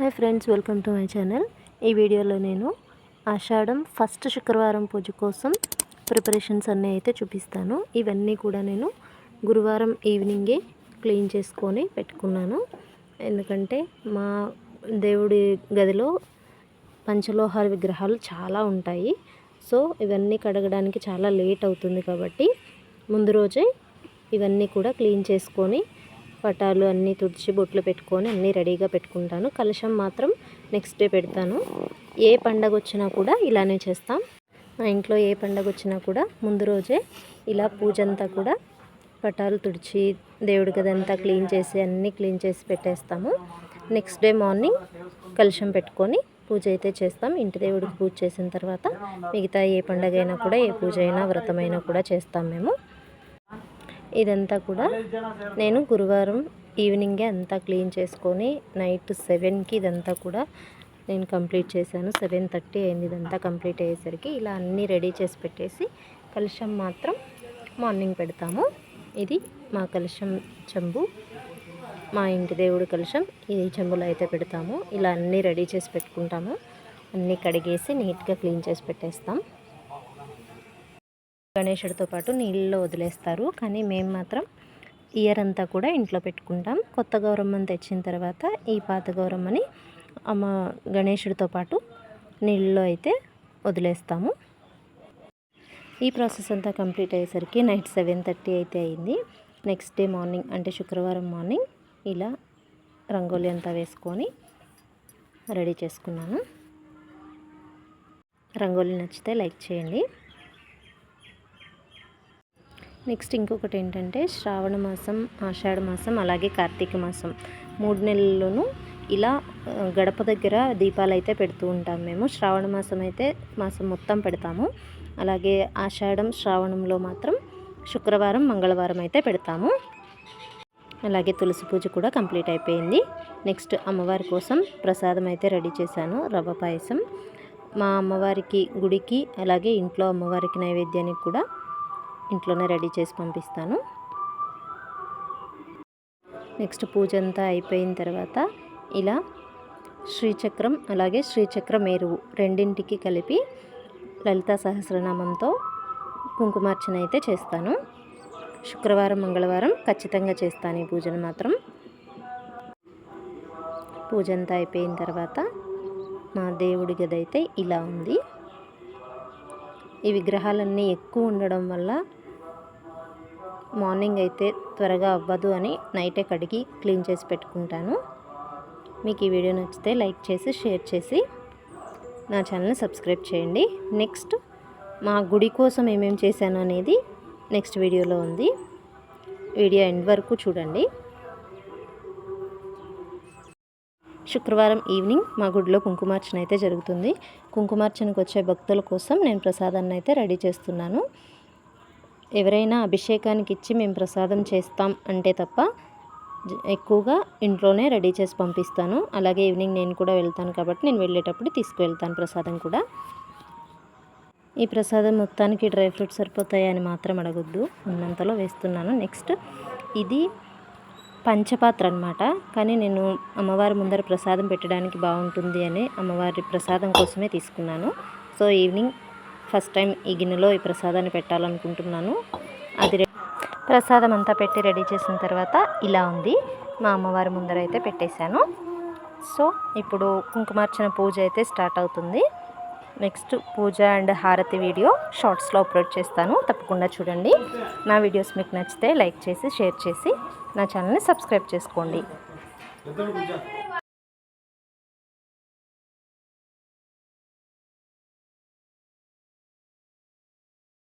Hi friends welcome to my channel ఈ వీడియోలో నేను ఆషాఢం ఫస్ట్ శుక్రవారం పూజ కోసం ప్రిపరేషన్స్ అన్నీ అయితే చూపిస్తాను. ఇవన్నీ కూడా నేను గురువారం ఈవినింగే క్లీన్ చేసుకొని పెట్టుకున్నాను. ఎందుకంటే మా దేవుడి గదిలో పంచలోహార విగ్రహాలు చాలా ఉంటాయి. సో ఇవన్నీ కడగడానికి చాలా లేట్ అవుతుంది కాబట్టి ముందు రోజే ఇవన్నీ కూడా క్లీన్ చేసుకొని పటాలు అన్నీ తుడిచి బొట్లు పెట్టుకొని అన్నీ రెడీగా పెట్టుకుంటాను. కలశం మాత్రం నెక్స్ట్ డే పెడతాను. ఏ పండగ వచ్చినా కూడా ఇలానే చేస్తాం. మా ఇంట్లో ఏ పండగ వచ్చినా కూడా ముందు రోజే ఇలా పూజ అంతా కూడా పటాలు తుడిచి దేవుడి గదంతా క్లీన్ చేసి అన్నీ క్లీన్ చేసి పెట్టేస్తాము. నెక్స్ట్ డే మార్నింగ్ కలుషం పెట్టుకొని పూజ అయితే చేస్తాం. ఇంటి దేవుడికి పూజ చేసిన తర్వాత మిగతా ఏ పండగ అయినా కూడా ఏ పూజ అయినా వ్రతమైనా కూడా చేస్తాం మేము. ఇదంతా కూడా నేను గురువారం ఈవినింగే అంతా క్లీన్ చేసుకొని నైట్ సెవెన్కి ఇదంతా కూడా నేను కంప్లీట్ చేశాను. సెవెన్ థర్టీ అయింది ఇదంతా కంప్లీట్ అయ్యేసరికి ఇలా అన్నీ రెడీ చేసి పెట్టేసి కలుషం మాత్రం మార్నింగ్ పెడతాము. ఇది మా కలుషం చెంబు మా ఇంటి దేవుడి కలుషం. ఈ చెంబులో అయితే పెడతాము. ఇలా అన్నీ రెడీ చేసి పెట్టుకుంటాము. అన్నీ కడిగేసి నీట్గా క్లీన్ చేసి పెట్టేస్తాం. గణేశుడితో పాటు నీళ్ళలో వదిలేస్తారు. కానీ మేము మాత్రం ఇయర్ అంతా కూడా ఇంట్లో పెట్టుకుంటాం. కొత్త గౌరమ్మని తెచ్చిన తర్వాత ఈ పాత గౌరమ్మని అమ్మ గణేశుడితో పాటు నీళ్ళలో అయితే వదిలేస్తాము. ఈ ప్రాసెస్ అంతా కంప్లీట్ అయ్యేసరికి నైట్ సెవెన్ థర్టీ అయితే అయింది. నెక్స్ట్ డే మార్నింగ్ అంటే శుక్రవారం మార్నింగ్ ఇలా రంగోలి అంతా వేసుకొని రెడీ చేసుకున్నాను. రంగోలి నచ్చితే లైక్ చేయండి. నెక్స్ట్ ఇంకొకటి ఏంటంటే శ్రావణ మాసం ఆషాఢ మాసం అలాగే కార్తీక మాసం. మూడు నెలల్లోనూ ఇలా గడప దగ్గర దీపాలు అయితే పెడుతూ ఉంటాం మేము. శ్రావణ మాసం అయితే మాసం మొత్తం పెడతాము. అలాగే ఆషాఢం శ్రావణంలో మాత్రం శుక్రవారం మంగళవారం అయితే పెడతాము. అలాగే తులసి పూజ కూడా కంప్లీట్ అయిపోయింది. నెక్స్ట్ అమ్మవారి కోసం ప్రసాదం అయితే రెడీ చేశాను. రవ్వ పాయసం. మా అమ్మవారికి గుడికి అలాగే ఇంట్లో అమ్మవారికి నైవేద్యానికి కూడా ఇంట్లోనే రెడీ చేసి పంపిస్తాను. నెక్స్ట్ పూజ అంతా అయిపోయిన తర్వాత ఇలా శ్రీచక్రం అలాగే శ్రీచక్ర మేరువు రెండింటికి కలిపి లలితా సహస్రనామంతో కుంకుమార్చన అయితే చేస్తాను. శుక్రవారం మంగళవారం ఖచ్చితంగా చేస్తాను ఈ పూజను మాత్రం. పూజ అంతా అయిపోయిన తర్వాత మా దేవుడి గది అయితే ఇలా ఉంది. ఈ విగ్రహాలన్నీ ఎక్కువ ఉండడం వల్ల మార్నింగ్ అయితే త్వరగా అవ్వదు అని నైటే కడిగి క్లీన్ చేసి పెట్టుకుంటాను. మీకు ఈ వీడియో నచ్చితే లైక్ చేసి షేర్ చేసి నా ఛానల్ని సబ్స్క్రైబ్ చేయండి. నెక్స్ట్ మా గుడి కోసం ఏమేమి చేశాను అనేది నెక్స్ట్ వీడియోలో ఉంది. వీడియో ఎండ్ వరకు చూడండి. శుక్రవారం ఈవినింగ్ మా గుడిలో కుంకుమార్చన అయితే జరుగుతుంది. కుంకుమార్చనకు వచ్చే భక్తుల కోసం నేను ప్రసాదాన్ని అయితే రెడీ చేస్తున్నాను. ఎవరైనా అభిషేకానికి ఇచ్చి మేము ప్రసాదం చేస్తాం అంటే తప్ప ఎక్కువగా ఇంట్లోనే రెడీ చేసి పంపిస్తాను. అలాగే ఈవినింగ్ నేను కూడా వెళ్తాను కాబట్టి నేను వెళ్ళేటప్పుడు తీసుకువెళ్తాను ప్రసాదం కూడా. ఈ ప్రసాదం మొత్తానికి డ్రై ఫ్రూట్స్ సరిపోతాయని మాత్రం అడగొద్దు. ఉన్నంతలో వేస్తున్నాను. నెక్స్ట్ ఇది పంచపాత్ర అనమాట కానీ నేను అమ్మవారి ముందర ప్రసాదం పెట్టడానికి బాగుంటుంది అని అమ్మవారి ప్రసాదం కోసమే తీసుకున్నాను. సో ఈవినింగ్ ఫస్ట్ టైం ఈ గిన్నెలో ఈ ప్రసాదాన్ని పెట్టాలనుకుంటున్నాను. అది ప్రసాదం అంతా పెట్టి రెడీ చేసిన తర్వాత ఇలా ఉంది. మా అమ్మవారి ముందర అయితే పెట్టేశాను. సో ఇప్పుడు కుంకుమార్చన పూజ అయితే స్టార్ట్ అవుతుంది. నెక్స్ట్ పూజ అండ్ హారతి వీడియో షార్ట్స్లో అప్లోడ్ చేస్తాను. తప్పకుండా చూడండి. నా వీడియోస్ మీకు నచ్చితే లైక్ చేసి షేర్ చేసి నా ఛానల్ని సబ్స్క్రైబ్ చేసుకోండి.